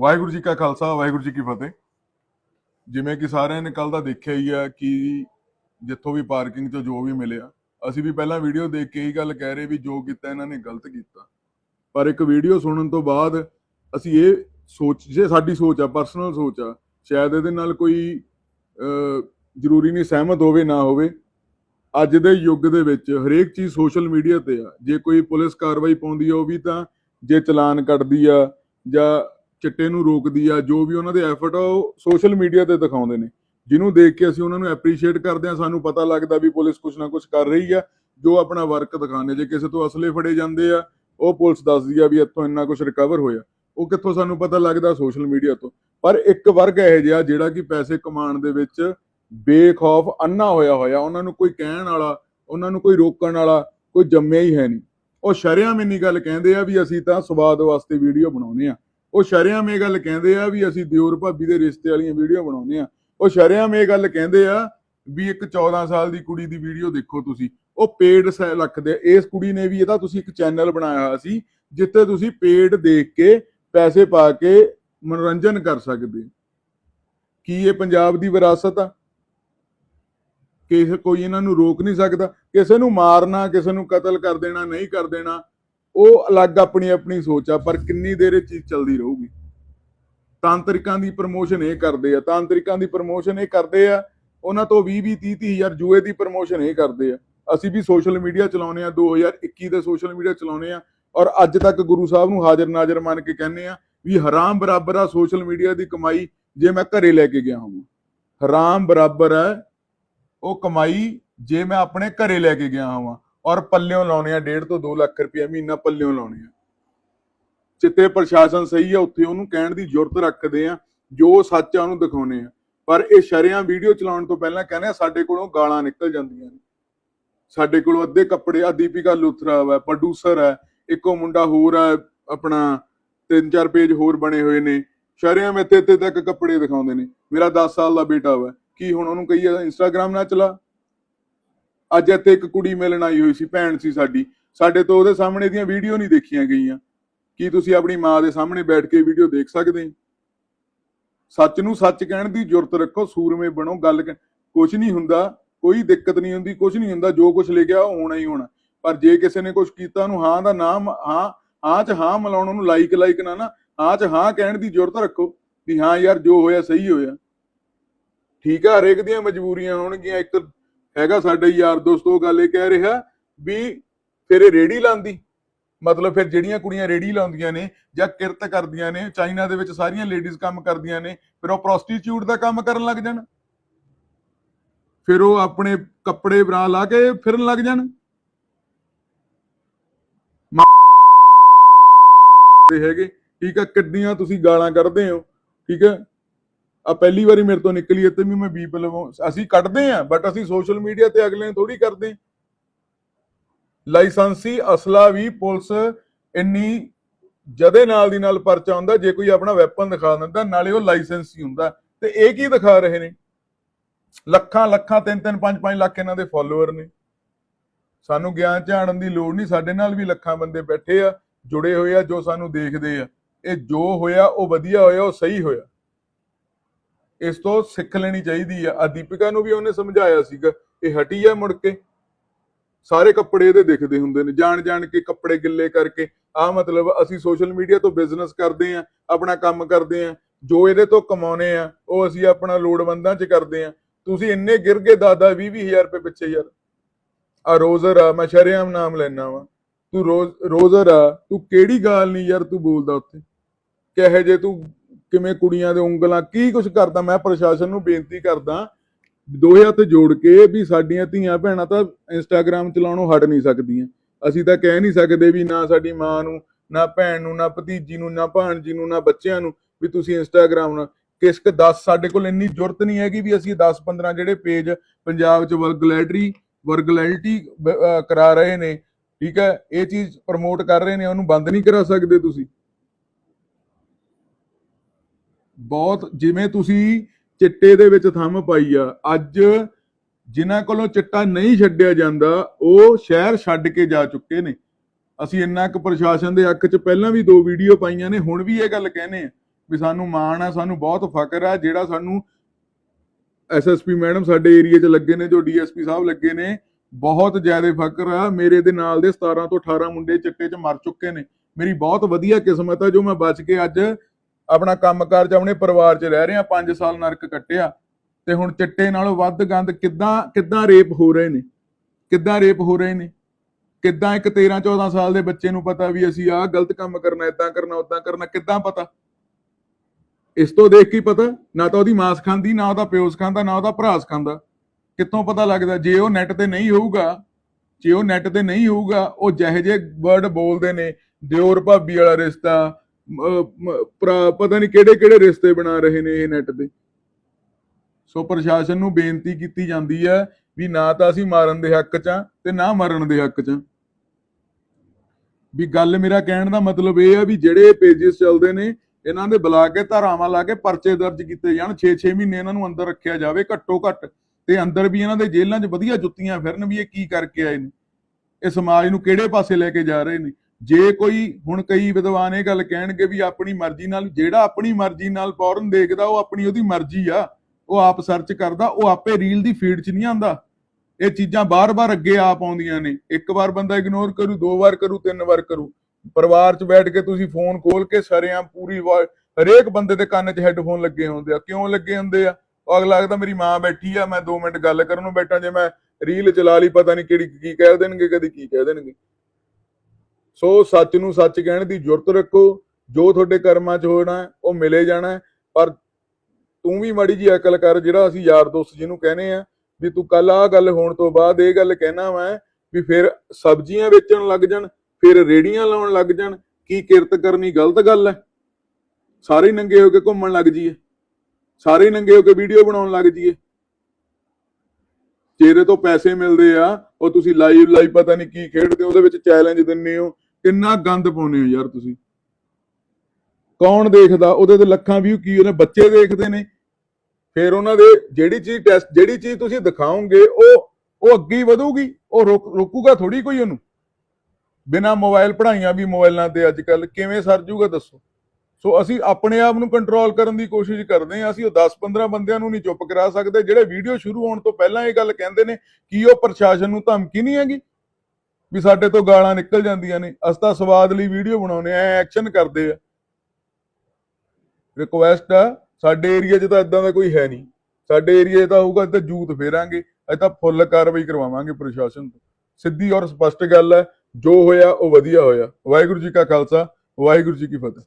ਵਾਹਿਗੁਰੂ ਜੀ ਕਾ ਖਾਲਸਾ, ਵਾਹਿਗੁਰੂ ਜੀ ਕੀ ਫਤਿਹ। ਜਿਵੇਂ ਕਿ ਸਾਰਿਆਂ ਨੇ ਕੱਲ ਦਾ ਦੇਖਿਆ ਹੀ ਆ ਕਿ ਜਿੱਥੋਂ ਵੀ ਪਾਰਕਿੰਗ 'ਚ ਜੋ ਵੀ ਮਿਲਿਆ, ਅਸੀਂ ਵੀ ਪਹਿਲਾਂ ਵੀਡੀਓ ਦੇਖ ਕੇ ਹੀ ਗੱਲ ਕਹਿ ਰਹੇ ਵੀ ਜੋ ਕੀਤਾ ਇਹਨਾਂ ਨੇ ਗਲਤ ਕੀਤਾ। ਪਰ ਇੱਕ ਵੀਡੀਓ ਸੁਣਨ ਤੋਂ ਬਾਅਦ ਅਸੀਂ ਇਹ ਸੋਚ, ਜੇ ਸਾਡੀ ਸੋਚ ਆ ਪਰਸਨਲ ਸੋਚ ਆ, ਸ਼ਾਇਦ ਇਹਦੇ ਨਾਲ ਕੋਈ ਜ਼ਰੂਰੀ ਨਹੀਂ ਸਹਿਮਤ ਹੋਵੇ, ਨਾ ਹੋਵੇ। ਅੱਜ ਦੇ ਯੁੱਗ ਦੇ ਵਿੱਚ ਹਰੇਕ ਚੀਜ਼ ਸੋਸ਼ਲ ਮੀਡੀਆ ਤੇ ਆ। ਜੇ ਕੋਈ ਪੁਲਿਸ ਕਾਰਵਾਈ ਪਾਉਂਦੀ ਆ, ਉਹ ਵੀ ਤਾਂ ਜੇ ਚਲਾਨ ਕੱਟਦੀ ਆ ਜਾਂ ਚਿੱਟੇ ਨੂੰ ਰੋਕਦੀ ਆ, ਜੋ ਵੀ ਉਹਨਾਂ ਦੇ ਐਫਰਟ ਆ, ਉਹ ਸੋਸ਼ਲ ਮੀਡੀਆ ਤੇ ਦਿਖਾਉਂਦੇ ਨੇ। ਜਿਹਨੂੰ ਦੇਖ ਕੇ ਅਸੀਂ ਉਹਨਾਂ ਨੂੰ ਐਪਰੀਸ਼ੀਏਟ ਕਰਦੇ ਆ, ਸਾਨੂੰ ਪਤਾ ਲੱਗਦਾ ਵੀ ਪੁਲਿਸ ਕੁਝ ਨਾ ਕੁਝ ਕਰ ਰਹੀ ਆ, ਜੋ ਆਪਣਾ ਵਰਕ ਦਿਖਾਣੇ ਜੇ ਕਿਸੇ ਤੋਂ ਅਸਲੇ ਫੜੇ ਜਾਂਦੇ ਆ, ਉਹ ਪੁਲਿਸ ਦੱਸਦੀ ਆ ਵੀ ਇੱਥੋਂ ਇੰਨਾ ਕੁਝ ਰਿਕਵਰ ਹੋਇਆ। ਉਹ ਕਿੱਥੋਂ ਸਾਨੂੰ ਪਤਾ ਲੱਗਦਾ ਸੋਸ਼ਲ ਮੀਡੀਆ ਤੋਂ? ਪਰ ਇੱਕ ਵਰਗ ਇਹ ਜਿਹਾ, ਜਿਹੜਾ ਕਿ ਪੈਸੇ ਕਮਾਉਣ ਦੇ ਵਿੱਚ ਬੇਖੌਫ ਅੰਨਾ ਹੋਇਆ ਹੋਇਆ, ਉਹਨਾਂ ਨੂੰ ਕੋਈ ਕਹਿਣ ਵਾਲਾ, ਉਹਨਾਂ ਨੂੰ ਕੋਈ ਰੋਕਣ ਵਾਲਾ, ਕੋਈ ਜੰਮਿਆ ਹੀ ਹੈ ਨਹੀਂ। ਉਹ ਸ਼ਰਿਆਮ ਇੰਨੀ ਗੱਲ ਕਹਿੰਦੇ ਆ ਵੀ ਅਸੀਂ ਤਾਂ ਸਵਾਦ ਵਾਸਤੇ ਵੀਡੀਓ ਬਣਾਉਨੇ ਆ। ਉਹ ਸ਼ਰਿਆਮ ਇਹ ਗੱਲ ਕਹਿੰਦੇ ਆ ਵੀ ਅਸੀਂ ਦਿਓਰ ਭਾਬੀ ਦੇ ਰਿਸ਼ਤੇ ਵਾਲੀਆਂ ਵੀਡੀਓ ਬਣਾਉਂਦੇ ਆ। ਉਹ ਸ਼ਰਿਆਮ ਇਹ ਗੱਲ ਕਹਿੰਦੇ ਆ ਵੀ ਇੱਕ 14 ਸਾਲ ਦੀ ਕੁੜੀ ਦੀ ਵੀਡੀਓ ਦੇਖੋ ਤੁਸੀਂ। ਉਹ ਪੇਡ ਰੱਖਦੇ ਇਸ ਕੁੜੀ ਨੇ ਵੀ ਇਹਦਾ ਤੁਸੀਂ ਇੱਕ ਚੈਨਲ ਬਣਾਇਆ ਹੋਇਆ ਸੀ, ਜਿੱਥੇ ਤੁਸੀਂ ਪੇਡ ਦੇਖ ਕੇ ਪੈਸੇ ਪਾ ਕੇ ਮਨੋਰੰਜਨ ਕਰ ਸਕਦੇ। ਕੀ ਇਹ ਪੰਜਾਬ ਦੀ ਵਿਰਾਸਤ ਆ? ਕਿਸੇ ਕੋਈ ਇਹਨਾਂ ਨੂੰ ਰੋਕ ਨਹੀਂ ਸਕਦਾ। ਕਿਸੇ ਨੂੰ ਮਾਰਨਾ, ਕਿਸੇ ਨੂੰ ਕਤਲ ਕਰ ਦੇਣਾ, ਨਹੀਂ ਕਰ ਦੇਣਾ। ਉਹ ਅਲੱਗ ਆਪਣੀ ਆਪਣੀ ਸੋਚ ਆ, ਪਰ ਕਿੰਨੀ ਦੇਰ ਇਹ ਚੀਜ਼ ਚੱਲਦੀ ਰਹੂਗੀ। ਤਾਂਤਰਿਕਾਂ ਦੀ ਪ੍ਰਮੋਸ਼ਨ ਇਹ ਕਰਦੇ ਆ, ਤਾਂਤਰਿਕਾਂ ਦੀ ਪ੍ਰਮੋਸ਼ਨ ਇਹ ਕਰਦੇ ਆ, ਉਹਨਾਂ ਤੋਂ 20 20 30 30 ਹਜ਼ਾਰ ਜੂਏ ਦੀ ਪ੍ਰਮੋਸ਼ਨ ਇਹ ਕਰਦੇ ਆ। ਅਸੀਂ ਵੀ ਸੋਸ਼ਲ ਮੀਡੀਆ ਚਲਾਉਨੇ ਆ 2021 ਦੇ ਸੋਸ਼ਲ ਮੀਡੀਆ ਚਲਾਉਨੇ ਆ, ਔਰ ਅੱਜ ਤੱਕ ਗੁਰੂ ਸਾਹਿਬ ਨੂੰ ਹਾਜ਼ਰ ਨਾਜ਼ਰ ਮੰਨ ਕੇ ਕਹਿੰਦੇ ਆ ਵੀ ਹਰਾਮ ਬਰਾਬਰ ਆ ਸੋਸ਼ਲ ਮੀਡੀਆ ਦੀ ਕਮਾਈ, ਜੇ ਮੈਂ ਘਰੇ ਲੈ ਕੇ ਗਿਆ ਹਾਂ ਹਰਾਮ ਬਰਾਬਰ ਹੈ ਉਹ ਕਮਾਈ, ਜੇ ਮੈਂ ਆਪਣੇ ਘਰੇ ਲੈ ਕੇ ਗਿਆ ਹਾਂ ਔਰ ਪੱਲਿਓਂ ਲਾਉਣੇ ਆ 1.5 ਤੋਂ 2 ਲੱਖ ਰੁਪਏ ਮਹੀਨਾ ਪੱਲਿਓਂ ਲਾਉਣੇ ਆ। ਜਿੱਥੇ ਪ੍ਰਸ਼ਾਸਨ ਸਹੀ ਆ, ਉੱਥੇ ਉਹਨੂੰ ਕਹਿਣ ਦੀ ਜ਼ਰੂਰਤ ਰੱਖਦੇ ਆ, ਜੋ ਸੱਚ ਆ ਉਹਨੂੰ ਦਿਖਾਉਣੇ ਆ। ਪਰ ਇਹ ਸ਼ਰਿਆਂ ਵੀਡੀਓ ਚਲਾਉਣ ਤੋਂ ਪਹਿਲਾਂ ਕਹਿੰਦੇ ਆ, ਸਾਡੇ ਕੋਲੋਂ ਗਾਲਾਂ ਨਿਕਲ ਜਾਂਦੀਆਂ ਨੇ। ਸਾਡੇ ਕੋਲੋਂ ਅੱਧੇ ਕੱਪੜੇ ਆ ਦੀਪਿਕਾ ਲੁਥਰਾ ਵਾ ਪ੍ਰੋਡਿਊਸਰ ਹੈ ਇੱਕੋ ਮੁੰਡਾ ਹੋਰ ਹੈ ਆਪਣਾ ਤਿੰਨ ਚਾਰ ਪੇਜ ਹੋਰ ਬਣੇ ਹੋਏ ਨੇ। ਸ਼ਰਿਆਂ ਇੱਥੇ ਇੱਥੇ ਤੱਕ ਕੱਪੜੇ ਦਿਖਾਉਂਦੇ ਨੇ। ਮੇਰਾ 10 ਸਾਲ ਦਾ ਬੇਟਾ ਵਾ, ਕੀ ਹੁਣ ਉਹਨੂੰ ਕਹੀਏ ਇੰਸਟਾਗ੍ਰam ਨਾ ਚਲਾ। ਅੱਜ ਇੱਥੇ ਇੱਕ ਕੁੜੀ ਮਿਲਣ ਆਈ ਹੋਈ ਸੀ, ਭੈਣ ਸੀ ਸਾਡੀ। ਸਾਡੇ ਤੋਂ ਉਹਦੇ ਸਾਹਮਣੇ ਦੀਆਂ ਵੀਡੀਓ ਨਹੀਂ ਦੇਖੀਆਂ ਗਈਆਂ। ਕੀ ਤੁਸੀਂ ਆਪਣੀ ਮਾਂ ਦੇ ਸਾਹਮਣੇ ਬੈਠ ਕੇ ਵੀਡੀਓ ਦੇਖ ਸਕਦੇ ਹੋ? ਸੱਚ ਨੂੰ ਸੱਚ ਕਹਿਣ ਦੀ ਜੁਰਤ ਰੱਖੋ, ਸੂਰਮੇ ਬਣੋ, ਗੱਲ ਕੁਝ ਨਹੀਂ ਹੁੰਦਾ, ਕੋਈ ਦਿੱਕਤ ਨਹੀਂ ਹੁੰਦੀ ਕੁਝ ਨਹੀਂ ਹੁੰਦਾ, ਜੋ ਕੁਝ ਲਿਖਿਆ ਉਹ ਹੋਣਾ ਹੀ ਹੋਣਾ। ਪਰ ਜੇ ਕਿਸੇ ਨੇ ਕੁਝ ਕੀਤਾ ਉਹਨੂੰ ਹਾਂ ਦਾ ਨਾਮ, ਹਾਂ ਹਾਂ ਚ ਹਾਂ ਮਿਲਾਉਣ, ਉਹਨੂੰ ਲਾਈਕ ਲਾਈਕ ਨਾ ਨਾ, ਹਾਂ ਚ ਹਾਂ ਕਹਿਣ ਦੀ ਜ਼ਰੂਰਤ ਰੱਖੋ ਵੀ ਹਾਂ ਯਾਰ ਜੋ ਹੋਇਆ ਸਹੀ ਹੋਇਆ। ਠੀਕ ਆ, ਹਰੇਕ ਦੀਆਂ ਮਜਬੂਰੀਆਂ ਹੋਣਗੀਆਂ, ਇੱਕ ਹੈਗਾ ਸਾਡੇ ਯਾਰ ਦੋਸਤ, ਉਹ ਗੱਲ ਇਹ ਕਹਿ ਰਿਹਾ ਵੀ ਫਿਰ ਰੇੜੀ ਲਾਂਦੀ। ਮਤਲਬ ਫਿਰ ਜਿਹੜੀਆਂ ਕੁੜੀਆਂ ਰੇੜੀ ਲਾਉਂਦੀਆਂ ਨੇ ਜਾਂ ਕਿਰਤ ਕਰਦੀਆਂ ਨੇ, ਚਾਈਨਾ ਦੇ ਵਿੱਚ ਸਾਰੀਆਂ ਲੇਡੀਜ਼ ਕੰਮ ਕਰਦੀਆਂ ਨੇ, ਫਿਰ ਉਹ ਪ੍ਰੋਸਟੀਟਿਊਟ ਦਾ ਕੰਮ ਕਰਨ ਲੱਗ ਜਾਣ। ਫਿਰ ਉਹ ਆਪਣੇ ਕੱਪੜੇ ਬਰਾ ਲਾ ਕੇ ਫਿਰਨ ਲੱਗ ਜਾਣ। ਹੈਗੇ, ਠੀਕ ਆ, ਕਿੱਡੀਆਂ ਤੁਸੀਂ ਗਾਲਾਂ ਕੱਢਦੇ ਹੋ, ਠੀਕ ਹੈ ਆ ਪਹਿਲੀ ਵਾਰੀ ਮੇਰੇ ਤੋਂ ਨਿਕਲੀ ਹੈ ਤੇ ਵੀ ਮੈਂ ਬੀਪ ਲਵਾਂ ਅਸੀਂ ਕੱਢਦੇ ਆ ਬਟ ਅਸੀਂ ਸੋਸ਼ਲ ਮੀਡੀਆ ਤੇ ਅਗਲੇ ਨੂੰ ਥੋੜੀ ਕਰਦੇ ਲਾਇਸੈਂਸੀ ਅਸਲਾ ਵੀ ਪੁਲਿਸ ਇੰਨੀ ਜਦੇ ਨਾਲ ਦੀ ਨਾਲ ਪਰਚਾ ਹੁੰਦਾ, ਜੇ ਕੋਈ ਆਪਣਾ ਵੈਪਨ ਦਿਖਾ ਦਿੰਦਾ, ਨਾਲੇ ਉਹ ਲਾਇਸੈਂਸੀ ਹੁੰਦਾ। ਤੇ ਇਹ ਕੀ ਦਿਖਾ ਰਹੇ ਨੇ? ਲੱਖਾਂ ਲੱਖਾਂ, ਤਿੰਨ ਤਿੰਨ, ਪੰਜ ਪੰਜ ਲੱਖ ਇਹਨਾਂ ਦੇ ਫਾਲੋਅਰ ਨੇ। ਸਾਨੂੰ ਗਿਆਨ ਝਾੜਨ ਦੀ ਲੋੜ ਨਹੀਂ, ਸਾਡੇ ਨਾਲ ਵੀ ਲੱਖਾਂ ਬੰਦੇ ਬੈਠੇ ਆ, ਜੁੜੇ ਹੋਏ ਆ, ਜੋ ਸਾਨੂੰ ਦੇਖਦੇ ਆ। ਇਹ ਜੋ ਹੋਇਆ, ਉਹ ਵਧੀਆ ਹੋਇਆ, ਉਹ ਸਹੀ ਹੋਇਆ। ਇਸ ਤੋਂ ਸਿੱਖ ਲੈਣੀ ਚਾਹੀਦੀ ਆ। ਆ ਦੀਪਿਕਾ ਨੂੰ ਵੀ ਉਹਨੇ ਸਮਝਾਇਆ ਸੀਗਾ, ਇਹ ਹਟੀ ਆ ਮੁੜ ਕੇ। ਸਾਰੇ ਕੱਪੜੇ ਇਹਦੇ ਦਿਖਦੇ ਹੁੰਦੇ ਨੇ, ਜਾਣ ਜਾਣ ਕੇ ਕੱਪੜੇ ਗਿੱਲੇ ਕਰਕੇ। ਆ ਮਤਲਬ ਅਸੀਂ ਸੋਸ਼ਲ ਮੀਡੀਆ ਤੋਂ ਬਿਜ਼ਨਸ ਕਰਦੇ ਆ, ਆਪਣਾ ਕੰਮ ਕਰਦੇ ਆ, ਜੋ ਇਹਦੇ ਤੋਂ ਕਮਾਉਨੇ ਆ, ਉਹ ਅਸੀਂ ਆਪਣਾ ਲੋੜਵੰਦਾਂ 'ਚ ਕਰਦੇ ਆ। ਤੁਸੀਂ ਇੰਨੇ ਗਿਰ ਗਏ ਦਾਦਾ 20 20000 ਰੁਪਏ ਪਿੱਛੇ ਯਾਰ। ਆ ਰੋਜ਼ਰ ਆ ਮੈਂ ਸ਼ਰਿਆਮ ਨਾਮ ਲੈਣਾ ਵਾ। ਤੂੰ ਰੋਜ਼ ਰੋਜ਼ਰ ਆ ਤੂੰ ਕਿਹੜੀ ਗੱਲ ਨਹੀਂ ਯਾਰ ਤੂੰ ਬੋਲਦਾ ਉੱਥੇ। ਕਹੇ ਜੇ ਤੂੰ ਕਿਵੇਂ ਕੁੜੀਆਂ ਦੇ ਉਂਗਲਾਂ, ਕੀ ਕੁਝ ਕਰਦਾ, ਮੈਂ ਪ੍ਰਸ਼ਾਸਨ ਨੂੰ ਬੇਨਤੀ ਕਰਦਾ, ਦੋਹੇ ਹੱਥ ਜੋੜ ਕੇ ਵੀ ਸਾਡੀਆਂ ਧੀਆਂ ਭੈਣਾਂ ਤਾਂ ਇੰਸਟਾਗ੍ਰam ਚਲਾਉਣੋਂ ਹਟ ਨਹੀਂ ਸਕਦੀਆਂ। ਅਸੀਂ ਤਾਂ ਕਹਿ ਨਹੀਂ ਸਕਦੇ ਵੀ ਨਾ ਸਾਡੀ ਮਾਂ ਨੂੰ, ਨਾ ਭੈਣ ਨੂੰ, ਨਾ ਭਤੀਜੀ ਨੂੰ, ਨਾ ਭਾਣਜੀ ਨੂੰ, ਨਾ ਬੱਚਿਆਂ ਨੂੰ ਵੀ ਤੁਸੀਂ ਇੰਸਟਾਗ੍ਰam ਨਾਲ ਕਿਸਕ 10 ਸਾਡੇ ਕੋਲ ਇੰਨੀ ਜ਼ਰੂਰਤ ਨਹੀਂ ਹੈਗੀ ਵੀ ਅਸੀਂ 10 15 ਜਿਹੜੇ ਪੇਜ ਪੰਜਾਬ 'ਚ ਵਰਗਲੈਟਰੀ, ਵਰਗਲੈਲਿਟੀ ਕਰਾ ਰਹੇ ਨੇ, ਠੀਕ ਹੈ, ਇਹ ਚੀਜ਼ ਪ੍ਰਮੋਟ ਕਰ ਰਹੇ ਨੇ, ਉਹਨੂੰ ਬੰਦ ਨਹੀਂ ਕਰਾ ਸਕਦੇ ਤੁਸੀਂ। ਬਹੁਤ ਜਿਵੇਂ ਤੁਸੀਂ ਚਿੱਟੇ ਦੇ ਵਿੱਚ ਥੰਮ ਪਾਈ ਆ, ਅੱਜ ਜਿਨ੍ਹਾਂ ਕੋਲੋਂ ਚਿੱਟਾ ਨਹੀਂ ਛੱਡਿਆ ਜਾਂਦਾ, ਉਹ ਸ਼ਹਿਰ ਛੱਡ ਕੇ ਜਾ ਚੁੱਕੇ ਨੇ। ਅਸੀਂ ਇੰਨਾ ਕੁ ਪ੍ਰਸ਼ਾਸਨ ਦੇ ਅੱਖ 'ਚ ਪਹਿਲਾਂ ਵੀ ਦੋ ਵੀਡੀਓ ਪਾਈਆਂ ਨੇ, ਹੁਣ ਵੀ ਇਹ ਗੱਲ ਕਹਿੰਦੇ ਆ ਵੀ ਸਾਨੂੰ ਮਾਣ ਆ, ਸਾਨੂੰ ਬਹੁਤ ਫਖਰ ਆ, ਜਿਹੜਾ ਸਾਨੂੰ ਐਸਐਸਪੀ ਮੈਡਮ ਸਾਡੇ ਏਰੀਆ 'ਚ ਲੱਗੇ ਨੇ, ਜੋ ਡੀਐਸਪੀ ਸਾਹਿਬ ਲੱਗੇ ਨੇ, ਬਹੁਤ ਜ਼ਿਆਦਾ ਫ਼ਕਰ ਆ। ਮੇਰੇ ਦੇ ਨਾਲ ਦੇ 17 ਤੋਂ 18 ਮੁੰਡੇ ਚਿੱਟੇ 'ਚ ਮਰ ਚੁੱਕੇ ਨੇ। ਮੇਰੀ ਬਹੁਤ ਵਧੀਆ ਕਿਸਮਤ ਆ, ਜੋ ਮੈਂ ਬਚ ਕੇ ਅੱਜ ਆਪਣਾ ਕੰਮਕਾਰ 'ਚ ਆਪਣੇ ਪਰਿਵਾਰ 'ਚ ਰਹਿ ਰਿਹਾ 5 ਸਾਲ ਨਰਕ ਕੱਟਿਆ। ਤੇ ਹੁਣ ਚਿੱਟੇ ਨਾਲੋਂ ਵੱਧ ਗੰਦ ਕਿੱਦਾਂ ਕਿੱਦਾਂ ਰੇਪ ਹੋ ਰਹੇ ਨੇ? ਕਿੱਦਾਂ ਰੇਪ ਹੋ ਰਹੇ ਨੇ? ਕਿੱਦਾਂ ਇੱਕ 13 14 ਸਾਲ ਦੇ ਬੱਚੇ ਨੂੰ ਪਤਾ ਵੀ ਅਸੀਂ ਆਹ ਗਲਤ ਕੰਮ ਕਰਨਾ ਇਦਾਂ ਕਰਨਾ ਉਦਾਂ ਕਰਨਾ, ਕਿੱਦਾਂ ਪਤਾ? ਇਸ ਤੋਂ ਦੇਖ ਕੇ ਪਤਾ, ਨਾ ਤਾਂ ਉਹਦੀ ਮਾਂ ਖਾਂਦੀ, ਨਾ ਉਹਦਾ ਪਿਓ ਖਾਂਦਾ ਨਾ ਉਹਦਾ ਭਰਾ ਖਾਂਦਾ ਕਿੱਥੋਂ ਪਤਾ ਲੱਗਦਾ, ਜੇ ਉਹ ਨੈਟ ਤੇ ਨਹੀਂ ਹੋਊਗਾ, ਜੇ ਉਹ ਨੈਟ ਤੇ ਨਹੀਂ ਹੋਊਗਾ, ਉਹ ਜਿਹੇ ਜਿਹੇ ਵਰਡ ਬੋਲਦੇ ਨੇ, ਦਿਓਰ ਭਾਬੀ ਵਾਲਾ ਰਿਸ਼ਤਾ ਪਤਾ ਨਹੀਂ ਕਿਹੜੇ ਕਿਹੜੇ ਰਿਸ਼ਤੇ ਬਣਾ ਰਹੇ ਨੇ ਇਹ ਨੈਟ ਤੇ ਸੋ ਪ੍ਰਸ਼ਾਸਨ ਨੂੰ ਬੇਨਤੀ ਕੀਤੀ ਜਾਂਦੀ ਹੈ ਵੀ ਨਾ ਤਾਂ ਅਸੀਂ ਮਾਰਨ ਦੇ ਹੱਕ 'ਚ ਆ ਤੇ ਨਾ ਮਰਨ ਦੇ ਹੱਕ 'ਚ ਵੀ ਗੱਲ ਮੇਰਾ ਕਹਿਣ ਦਾ ਮਤਲਬ ਇਹ ਆ ਵੀ ਜਿਹੜੇ ਪੇजेस ਚੱਲਦੇ ਨੇ, ਇਹਨਾਂ ਦੇ ਬੁਲਾ ਕੇ ਧਾਰਾਵਾਂ ਲਾ ਕੇ ਪਰਚੇ ਦਰਜ ਕੀਤੇ ਜਾਣ 6-6 ਮਹੀਨੇ ਇਹਨਾਂ ਨੂੰ ਅੰਦਰ ਰੱਖਿਆ ਜਾਵੇ ਘੱਟੋ ਘੱਟ, ਤੇ ਅੰਦਰ ਵੀ ਇਹਨਾਂ ਦੇ ਜੇਲ੍ਹਾਂ 'ਚ ਵਧੀਆ ਜੁੱਤੀਆਂ ਫਿਰਨ ਵੀ ਇਹ ਕੀ ਕਰਕੇ ਆਏ ਨੇ। ਇਹ ਸਮਾਜ ਨੂੰ ਕਿਹੜੇ ਪਾਸੇ ਲੈ ਕੇ ਜਾ ਰਹੇ ਨੇ? ਜੇ ਕੋਈ ਹੁਣ ਕਈ ਵਿਦਵਾਨ ਇਹ ਗੱਲ ਕਹਿਣਗੇ ਵੀ ਆਪਣੀ ਮਰਜ਼ੀ ਨਾਲ, ਜਿਹੜਾ ਆਪਣੀ ਮਰਜ਼ੀ ਨਾਲ ਪੌਰਨ ਦੇਖਦਾ, ਉਹ ਆਪਣੀ ਉਹਦੀ ਮਰਜ਼ੀ ਆ। ਉਹ ਆਪ ਸਰਚ ਕਰਦਾ, ਉਹ ਆਪੇ ਰੀਲ ਦੀ ਫੀਡ 'ਚ ਨਹੀਂ ਆਂਦਾ ਇਹ ਚੀਜ਼ਾਂ ਬਾਰ-ਬਾਰ ਅੱਗੇ ਆਪ ਆਉਂਦੀਆਂ ਨੇ। ਇੱਕ ਵਾਰ ਬੰਦਾ ਇਗਨੋਰ ਕਰੂ, ਦੋ ਵਾਰ ਕਰੂ, ਤਿੰਨ ਵਾਰ ਕਰੂ। ਪਰਿਵਾਰ 'ਚ ਬੈਠ ਕੇ ਤੁਸੀਂ ਫੋਨ ਖੋਲ ਕੇ ਸਰਿਆਂ ਪੂਰੀ ਹਰੇਕ ਬੰਦੇ ਦੇ ਕੰਨ 'ਚ ਹੈੱਡਫੋਨ ਲੱਗੇ ਹੁੰਦੇ ਆ। ਕਿਉਂ ਲੱਗੇ ਹੁੰਦੇ ਆ? ਉਹ ਅਗਲਾ ਲੱਗਦਾ ਮੇਰੀ ਮਾਂ ਬੈਠੀ ਆ, ਮੈਂ 2 ਮਿੰਟ ਗੱਲ ਕਰਨ ਨੂੰ ਬੈਠਾ ਜੇ ਮੈਂ ਰੀਲ ਚਲਾ ਲਈ, ਪਤਾ ਨਹੀਂ ਕਿਹੜੀ ਕੀ ਕਹਿ ਦੇਣਗੇ, ਕਦੀ ਕੀ ਕਹਿ ਦੇਣਗੇ। ਸੋ ਸੱਚ ਨੂੰ ਸੱਚ ਕਹਿਣ ਦੀ ਜੁਰਤ ਰੱਖੋ, ਜੋ ਤੁਹਾਡੇ ਕਰਮਾਂ 'ਚ ਹੋਣਾ ਉਹ ਮਿਲੇ ਜਾਣਾ ਪਰ ਤੂੰ ਵੀ ਮਾੜੀ ਜੀ ਅਕਲ ਕਰ, ਜਿਹੜਾ ਅਸੀਂ ਯਾਰ ਦੋਸਤ ਜਿਹਨੂੰ ਕਹਿੰਦੇ ਆ ਵੀ ਤੂੰ ਕੱਲ ਆ ਗੱਲ ਹੋਣ ਤੋਂ ਬਾਅਦ ਇਹ ਗੱਲ ਕਹਿਣਾ ਮੈਂ ਵੀ ਫਿਰ ਸਬਜ਼ੀਆਂ ਵੇਚਣ ਲੱਗ ਜਾਣ, ਫਿਰ ਰੇੜੀਆਂ ਲਾਉਣ ਲੱਗ ਜਾਣ, ਕੀ ਕਿਰਤ ਕਰਨੀ ਗਲਤ ਗੱਲ ਹੈ? ਸਾਰੇ ਨੰਗੇ ਹੋ ਕੇ ਘੁੰਮਣ ਲੱਗ ਜੀਏ ਸਾਰੇ ਨੰਗੇ ਹੋ ਕੇ ਵੀਡੀਓ ਬਣਾਉਣ ਲੱਗ ਜੀਏ ਚਿਹਰੇ ਤੋਂ ਪੈਸੇ ਮਿਲਦੇ ਆ, ਉਹ ਤੁਸੀਂ ਲਾਈਵ ਲਾਈਵ ਪਤਾ ਨਹੀਂ ਕੀ ਖੇਡਦੇ ਉਹਦੇ ਵਿੱਚ ਚੈਲੰਜ ਦਿੰਨੇ ਹੋ ਕਿੰਨਾ ਗੰਦ ਪਾਉਨੇ ਹੋ ਯਾਰ ਤੁਸੀਂ? ਕੌਣ ਦੇਖਦਾ? ਉਹਦੇ ਤੇ ਲੱਖਾਂ ਵਿਊ ਕੀ ਉਹਨੇ ਬੱਚੇ ਦੇਖਦੇ ਨੇ। ਫਿਰ ਉਹਨਾਂ ਦੇ ਜਿਹੜੀ ਚੀਜ਼ ਟੈਸਟ ਜਿਹੜੀ ਚੀਜ਼ ਤੁਸੀਂ ਦਿਖਾਓਗੇ, ਉਹ ਉਹ ਅੱਗੇ ਵਧੂਗੀ। ਉਹ ਰੋਕੂਗਾ ਥੋੜੀ ਕੋਈ ਉਹਨੂੰ। ਬਿਨਾ ਮੋਬਾਈਲ ਪੜਾਈਆਂ ਵੀ ਮੋਬਾਈਲਾਂ ਤੇ ਅੱਜ ਕੱਲ ਕਿਵੇਂ ਸਰ ਜੂਗਾ ਦੱਸੋ? ਸੋ ਅਸੀਂ ਆਪਣੇ ਆਪ ਨੂੰ ਕੰਟਰੋਲ ਕਰਨ ਦੀ ਕੋਸ਼ਿਸ਼ ਕਰਦੇ ਹਾਂ। ਅਸੀਂ ਉਹ 10-15 ਬੰਦਿਆਂ ਨੂੰ ਨਹੀਂ ਚੁੱਪ ਕਰਾ ਸਕਦੇ। ਜਿਹੜੇ ਵੀਡੀਓ ਸ਼ੁਰੂ ਹੋਣ ਤੋਂ ਪਹਿਲਾਂ ਇਹ ਗੱਲ ਕਹਿੰਦੇ ਨੇ ਕਿ ਉਹ ਪ੍ਰਸ਼ਾਸਨ ਨੂੰ ਧਮਕੀ ਨਹੀਂ ਹੈਗੀ। ਵੀ ਸਾਡੇ ਤੋਂ ਗਾਲਾਂ ਨਿਕਲ ਜਾਂਦੀਆਂ ਨੇ, ਅਸੀਂ ਤਾਂ ਸਵਾਦ ਲਈ ਵੀਡੀਓ ਬਣਾਉਨੇ ਆ ਐਕਸ਼ਨ ਕਰਦੇ ਆ। ਰਿਕੁਐਸਟ ਆ, ਸਾਡੇ ਏਰੀਆ 'ਚ ਤਾਂ ਇਦਾਂ ਦਾ ਕੋਈ ਹੈ ਨਹੀਂ। ਸਾਡੇ ਏਰੀਆ 'ਚ ਤਾਂ ਹੋਊਗਾ ਤਾਂ ਜੂਤ ਫੇਰਾਂਗੇ, ਅਸੀਂ ਤਾਂ ਫੁੱਲ ਕਾਰਵਾਈ ਕਰਵਾਵਾਂਗੇ ਪ੍ਰਸ਼ਾਸਨ ਤੋਂ। ਸਿੱਧੀ ਔਰ ਸਪਸ਼ਟ ਗੱਲ ਹੈ, ਜੋ ਹੋਇਆ ਉਹ ਵਧੀਆ ਹੋਇਆ। ਵਾਹਿਗੁਰੂ ਜੀ ਕਾ ਖਾਲਸਾ, ਵਾਹਿਗੁਰੂ ਜੀ ਕੀ ਫਤਿਹ।